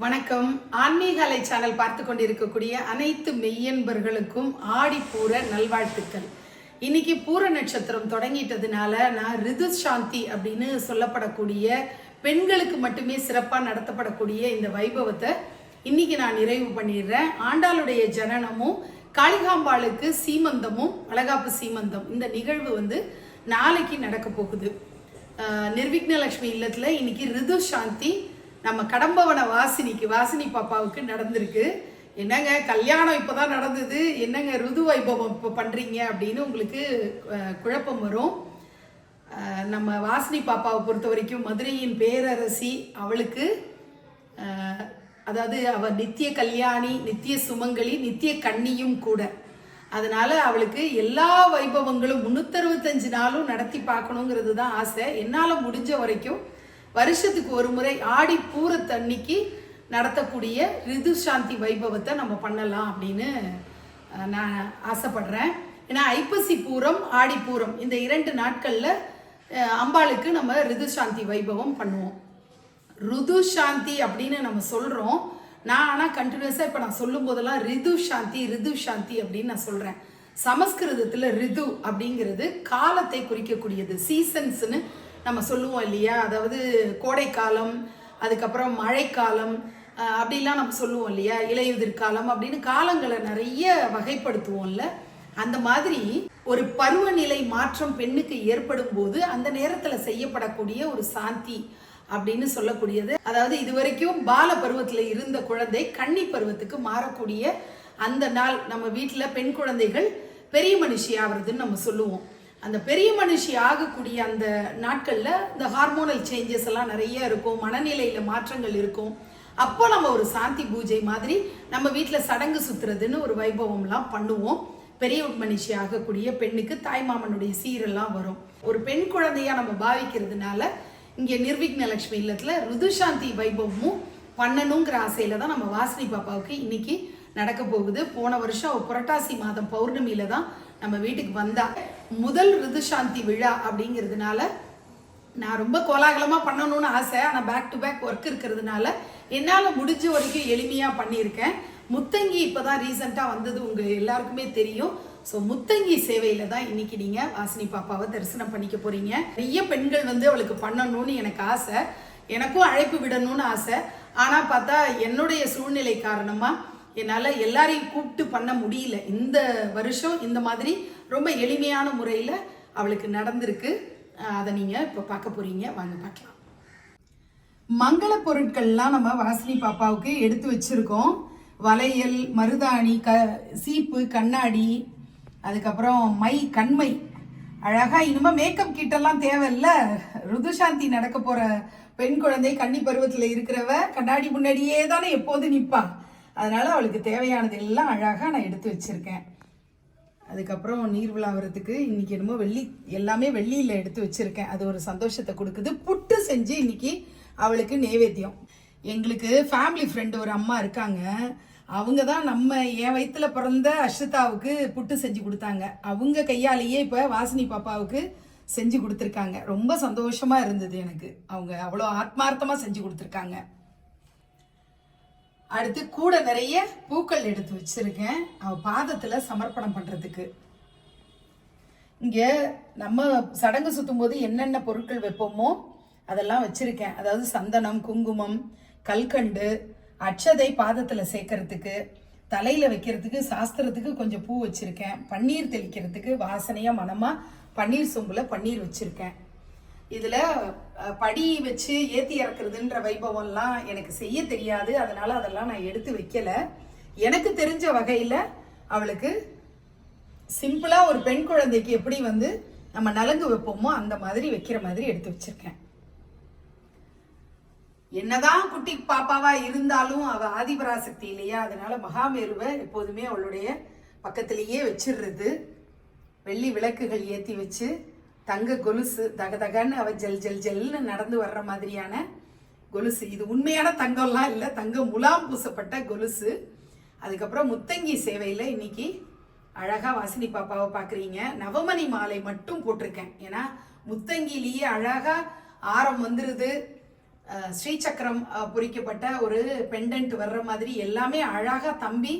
வணக்கம். ஆன்மீக அலை சேனல் பார்த்து கொண்டிருக்கக்கூடிய அனைத்து மெய்யன்பர்களுக்கும் ஆடிப்பூர நல்வாழ்த்துக்கள். இன்னைக்கு பூர நட்சத்திரம் தொடங்கிட்டதுனால நான் ரிது சாந்தி அப்படின்னு சொல்லப்படக்கூடிய பெண்களுக்கு மட்டுமே சிறப்பாக நடத்தப்படக்கூடிய இந்த வைபவத்தை இன்னைக்கு நான் நிறைவு பண்ணிடுறேன். ஆண்டாளுடைய ஜனனமும் காளிகாம்பாளுக்கு சீமந்தமும் அழகாப்பு சீமந்தம் இந்த நிகழ்வு வந்து நாளைக்கு நடக்க போகுது. நிர்விக்னலக்ஷ்மி நிர்விக்னலட்சுமி இல்லத்துல இன்னைக்கு ரிது சாந்தி நம்ம கடம்பவன வாசினிக்கு வாசினி பாப்பாவுக்கு நடந்திருக்கு. என்னங்க கல்யாணம் இப்போ தான் நடந்தது? என்னங்க ருது வைபவம் இப்போ பண்ணுறீங்க அப்படின்னு உங்களுக்கு குழப்பம் வரும். நம்ம வாசினி பாப்பாவை பொறுத்த வரைக்கும் மதுரையின் பேரரசி அவளுக்கு அதாவது அவள் நித்திய கல்யாணி நித்திய சுமங்கலி நித்திய கன்னியும் கூட. அதனால் அவளுக்கு எல்லா வைபவங்களும் முந்நூற்றறுபத்தஞ்சு நாளும் நடத்தி பார்க்கணுங்கிறது தான் ஆசை. என்னால் முடிஞ்ச வரைக்கும் வருஷத்துக்கு ஒரு முறை ஆடி பூரத்தன்னைக்கு நடத்தக்கூடிய ரிது சாந்தி வைபவத்தை நம்ம பண்ணலாம் அப்படின்னு நான் ஆசைப்படுறேன். ஏன்னா ஐப்பசி பூரம் ஆடி பூரம் இந்த இரண்டு நாட்களில் அம்பாளுக்கு நம்ம ரிது சாந்தி வைபவம் பண்ணுவோம். ருது சாந்தி அப்படின்னு நம்ம சொல்கிறோம் நான் ஆனால் கண்டினியூஸாக இப்போ நான் சொல்லும் போதெல்லாம் ரிது சாந்தி ரிது சாந்தி அப்படின்னு நான் சொல்கிறேன் சமஸ்கிருதத்தில் ரிது அப்படிங்கிறது காலத்தை குறிக்கக்கூடியது சீசன்ஸ்னு நம்ம சொல்லுவோம் இல்லையா? அதாவது கோடைக்காலம் அதுக்கப்புறம் மழைக்காலம் அப்படிலாம் நம்ம சொல்லுவோம் இல்லையா? இலையுதிர் காலம் அப்படின்னு காலங்களை நிறைய வகைப்படுத்துவோம்ல. அந்த மாதிரி ஒரு பருவநிலை மாற்றம் பெண்ணுக்கு ஏற்படும் போது அந்த நேரத்தில் செய்யப்படக்கூடிய ஒரு சாந்தி அப்படின்னு சொல்லக்கூடியது. அதாவது இதுவரைக்கும் பால பருவத்தில் இருந்த குழந்தை கன்னி பருவத்துக்கு மாறக்கூடிய அந்த நாள் நம்ம வீட்டில் பெண் குழந்தைகள் பெரிய மனுஷி ஆகிறதுன்னு நம்ம சொல்லுவோம். அந்த பெரிய மனுஷி ஆகக்கூடிய அந்த நாட்களில் இந்த ஹார்மோனல் சேஞ்சஸ் எல்லாம் நிறைய இருக்கும் மனநிலையில் மாற்றங்கள் இருக்கும். அப்போ நம்ம ஒரு சாந்தி பூஜை மாதிரி நம்ம வீட்டில் சடங்கு சுத்துறதுன்னு ஒரு வைபவம்லாம் பண்ணுவோம். பெரிய மனுஷி ஆகக்கூடிய பெண்ணுக்கு தாய்மாமனுடைய சீரெல்லாம் வரும். ஒரு பெண் குழந்தையாக நம்ம பாவிக்கிறதுனால இங்கே நிர்விக்ன லட்சுமி இல்லத்தில் ருதுசாந்தி வைபவமும் பண்ணணுங்கிற ஆசையில் தான் நம்ம வாசினி பாப்பாவுக்கு இன்னைக்கு நடக்க போகுது. போன வருஷம் புரட்டாசி மாதம் பௌர்ணமியில தான் நம்ம வீட்டுக்கு வந்தா. முதல் ரிதுசாந்தி விழா அப்படிங்கிறதுனால நான் ரொம்ப கோலாகலமாக பண்ணணும்னு ஆசை. ஆனால் பேக் டு பேக் ஒர்க் இருக்கிறதுனால என்னால் முடிஞ்ச வரைக்கும் எளிமையாக பண்ணியிருக்கேன். முத்தங்கி இப்போ தான் ரீசெண்டாக வந்தது உங்கள் எல்லாருக்குமே தெரியும். ஸோ முத்தங்கி சேவையில் தான் இன்னைக்கு நீங்கள் வாசினி பாப்பாவை தரிசனம் பண்ணிக்க போகிறீங்க நிறைய பெண்கள் வந்து அவளுக்கு பண்ணணும்னு எனக்கு ஆசை. எனக்கும் அழைப்பு விடணும்னு ஆசை. ஆனால் பார்த்தா என்னுடைய சூழ்நிலை காரணமாக என்னால் எல்லாரையும் கூப்பிட்டு பண்ண முடியல. இந்த வருஷம் இந்த மாதிரி ரொம்ப எளிமையான முறையில் அவளுக்கு நடந்திருக்கு. அதை நீங்கள் இப்போ பார்க்க போகிறீங்க வாங்க பார்க்கலாம். மங்கள பொருட்கள்லாம் நம்ம வாசினி பாப்பாவுக்கு எடுத்து வச்சிருக்கோம். வளையல் மருதாணி க சீப்பு கண்ணாடி அதுக்கப்புறம் மை கண்மை. அழகாக இனிமேல் மேக்கப் கிட்டெல்லாம் தேவையில்ல. ருதுசாந்தி நடக்க போகிற பெண் குழந்தை கன்னி பருவத்தில் இருக்கிறவ கண்ணாடி முன்னாடியே தானே எப்போது நிப்பா. அதனால் அவளுக்கு தேவையானது எல்லாம் அழகாக நான் எடுத்து வச்சுருக்கேன். அதுக்கப்புறம் நீர் விழாவறதுக்கு இன்றைக்கி என்னமோ வெள்ளி எல்லாமே வெள்ளியில் எடுத்து வச்சுருக்கேன். அது ஒரு சந்தோஷத்தை கொடுக்குது. புட்டு செஞ்சு இன்னைக்கு அவளுக்கு நைவேத்தியம் எங்களுக்கு ஃபேமிலி ஃப்ரெண்டு ஒரு அம்மா இருக்காங்க. அவங்க தான் நம்ம என் வயிற்றுல பிறந்த அஷ்ரிதாவுக்கு புட்டு செஞ்சு கொடுத்தாங்க. அவங்க கையாலேயே இப்போ வாசினி பாப்பாவுக்கு செஞ்சு கொடுத்துருக்காங்க. ரொம்ப சந்தோஷமாக இருந்தது எனக்கு. அவங்க அவ்வளோ ஆத்மார்த்தமாக செஞ்சு கொடுத்துருக்காங்க. அடுத்து கூட நிறைய பூக்கள் எடுத்து வச்சிருக்கேன். அவ பாதத்துல சமர்ப்பணம் பண்றதுக்கு. இங்க நம்ம சடங்கு சுத்தும் போது என்னென்ன பொருட்கள் வைப்போமோ அதெல்லாம் வச்சிருக்கேன். அதாவது சந்தனம் குங்குமம் கல்கண்டு அட்சதை பாதத்துல சேர்க்கறதுக்கு தலையில வைக்கிறதுக்கு சாஸ்திரத்துக்கு கொஞ்சம் பூ வச்சிருக்கேன். பன்னீர் தெளிக்கிறதுக்கு வாசனையா மனமா பன்னீர் சொம்புல பன்னீர் வச்சிருக்கேன். இதில் படி வச்சு ஏற்றி இறக்குறதுன்ற வைபவம்லாம் எனக்கு செய்ய தெரியாது. அதனால் அதெல்லாம் நான் எடுத்து வைக்கலை. எனக்கு தெரிஞ்ச வகையில் அவளுக்கு சிம்பிளாக ஒரு பெண் குழந்தைக்கு எப்படி வந்து நம்ம நலங்கு வைப்போமோ அந்த மாதிரி வைக்கிற மாதிரி எடுத்து வச்சிருக்கேன். என்னதான் குட்டி பாப்பாவா இருந்தாலும் அவ ஆதிபராசக்தி இல்லையா அதனால மகாமேருவை எப்போதுமே அவளுடைய பக்கத்திலேயே வச்சிடுறது வெள்ளி விளக்குகள் ஏற்றி வச்சு தங்க கொலுசு தக தகன்னு அவ ஜல் ஜல் ஜெல்னு நடந்து வர்ற மாதிரியான கொலுசு. இது உண்மையான தங்கம்லாம் இல்லை. தங்க முலாம் பூசப்பட்ட கொலுசு. அதுக்கப்புறம் முத்தங்கி சேவையில் இன்னைக்கு அழகாக வாசினி பாப்பாவை பார்க்குறீங்க நவமணி மாலை மட்டும் போட்டிருக்கேன். ஏன்னா முத்தங்கிலேயே அழகாக ஆரம் வந்துடுது ஸ்ரீசக்கரம் பொறிக்கப்பட்ட ஒரு பெண்டன்ட் வர்ற மாதிரி எல்லாமே அழகாக தம்பி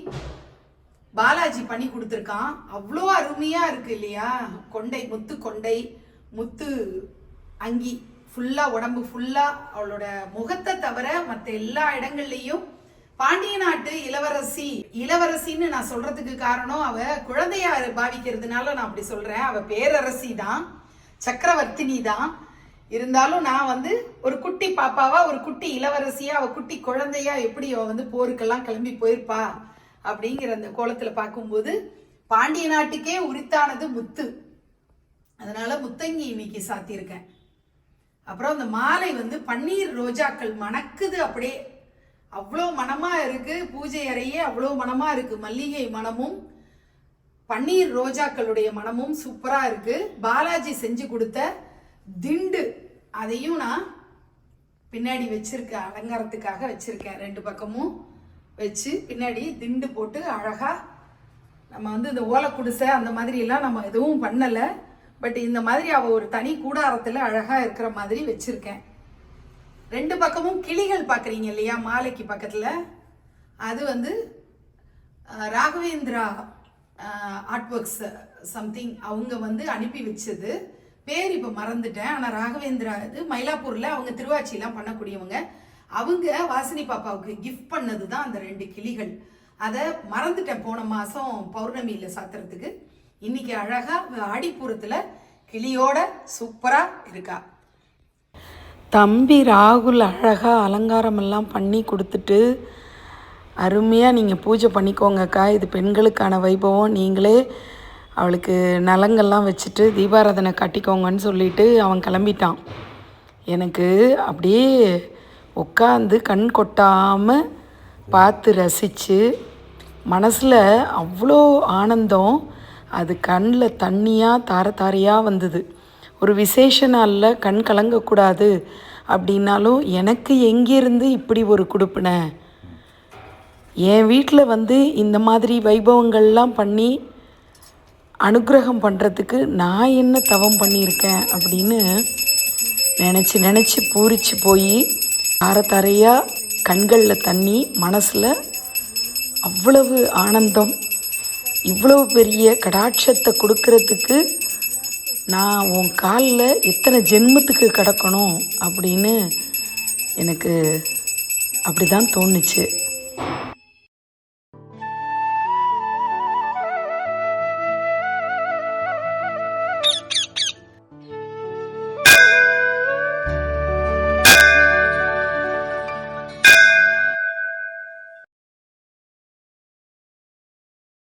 பாலாஜி பண்ணி கொடுத்துருக்கான். அவ்வளோ அருமையாக இருக்கு இல்லையா? கொண்டை முத்து கொண்டை முத்து அங்கி. ஃபுல்லா உடம்பு ஃபுல்லா அவளோட முகத்தை தவிர மற்ற எல்லா இடங்கள்லையும் பாண்டிய நாட்டு இளவரசி. இளவரசின்னு நான் சொல்றதுக்கு காரணம் அவ குழந்தையா பாவிக்கிறதுனால நான் அப்படி சொல்றேன். அவ பேரரசி தான். சக்கரவர்த்தினி தான். இருந்தாலும் நான் வந்து ஒரு குட்டி பாப்பாவா ஒரு குட்டி இளவரசியா அவ குட்டி குழந்தையா எப்படி அவ வந்து போருக்கெல்லாம் கிளம்பி போயிருப்பா? அப்படிங்கிற அந்த கோலத்தில் பார்க்கும்போது பாண்டிய நாட்டுக்கே உரித்தானது முத்து. அதனால முத்தங்கி இன்னைக்கு சாத்தியிருக்கேன். அப்புறம் அந்த மாலை வந்து பன்னீர் ரோஜாக்கள் மணக்குது அப்படியே. அவ்வளோ மனமாக இருக்கு பூஜை அறையே அவ்வளோ மனமாக இருக்கு. மல்லிகை மனமும் பன்னீர் ரோஜாக்களுடைய மனமும் சூப்பராக இருக்கு. பாலாஜி செஞ்சு கொடுத்த திண்டு அதையும் நான் பின்னாடி வச்சுருக்கேன் அலங்காரத்துக்காக வச்சிருக்கேன். ரெண்டு பக்கமும் வச்சு பின்னாடி திண்டு போட்டு அழகாக நம்ம வந்து இந்த ஓலை குடிசை அந்த மாதிரிலாம் நம்ம எதுவும் பண்ணலை. பட் இந்த மாதிரி அவள் ஒரு தனி கூடாரத்தில் அழகாக இருக்கிற மாதிரி வச்சுருக்கேன். ரெண்டு பக்கமும் கிளிகள் பார்க்குறீங்க இல்லையா மாலைக்கு பக்கத்தில்? அது வந்து ராகவேந்திரா ஆர்ட் ஒர்க்ஸ் சம்திங் அவங்க வந்து அனுப்பி வச்சது. பேர் இப்போ மறந்துட்டேன். ஆனால் ராகவேந்திரா இது மயிலாப்பூரில் அவங்க திருவாச்சிலாம் பண்ணக்கூடியவங்க. அவங்க வாசினி பாப்பாவுக்கு கிஃப்ட் பண்ணது தான் அந்த ரெண்டு கிளிகள். அதை மறந்துட்டேன். போன மாதம் பௌர்ணமியில் சாத்துறதுக்கு. இன்னைக்கு அழகாக ஆடிப்புறத்தில் கிளியோட சூப்பராக இருக்கா. தம்பி ராகுல் அழகாக அலங்காரமெல்லாம் பண்ணி கொடுத்துட்டு அருமையாக நீங்கள் பூஜை பண்ணிக்கோங்கக்கா. இது பெண்களுக்கான வைபவம். நீங்களே அவளுக்கு நலங்கள்லாம் வச்சுட்டு தீபாராதனை கட்டிக்கோங்கன்னு சொல்லிட்டு அவன் கிளம்பிட்டான். எனக்கு அப்படியே உட்காந்து கண் கொட்டாமல் பார்த்து ரசித்து மனசில் அவ்வளோ ஆனந்தம். அது கண்ணில் தண்ணியாக தார தாரையாக வந்தது. ஒரு விசேஷ நாளில் கண் கலங்கக்கூடாது அப்படின்னாலும் எனக்கு எங்கேருந்து இப்படி ஒரு கொடுப்பினை? என் வீட்டில் வந்து இந்த மாதிரி வைபவங்கள்லாம் பண்ணி அனுக்கிரகம் பண்ணுறதுக்கு நான் என்ன தவம் பண்ணியிருக்கேன் அப்படின்னு நினச்சி நினச்சி பூரிச்சு போய் அறத்தறையாக கண்களில் தண்ணி மனசில் அவ்வளவு ஆனந்தம் இவ்வளவு பெரிய கடாட்சத்தை கொடுக்கறதுக்கு நான் உன் காலில் எத்தனை ஜென்மத்துக்கு கிடக்கணும் அப்படின்னு எனக்கு அப்படி தான் தோணுச்சு.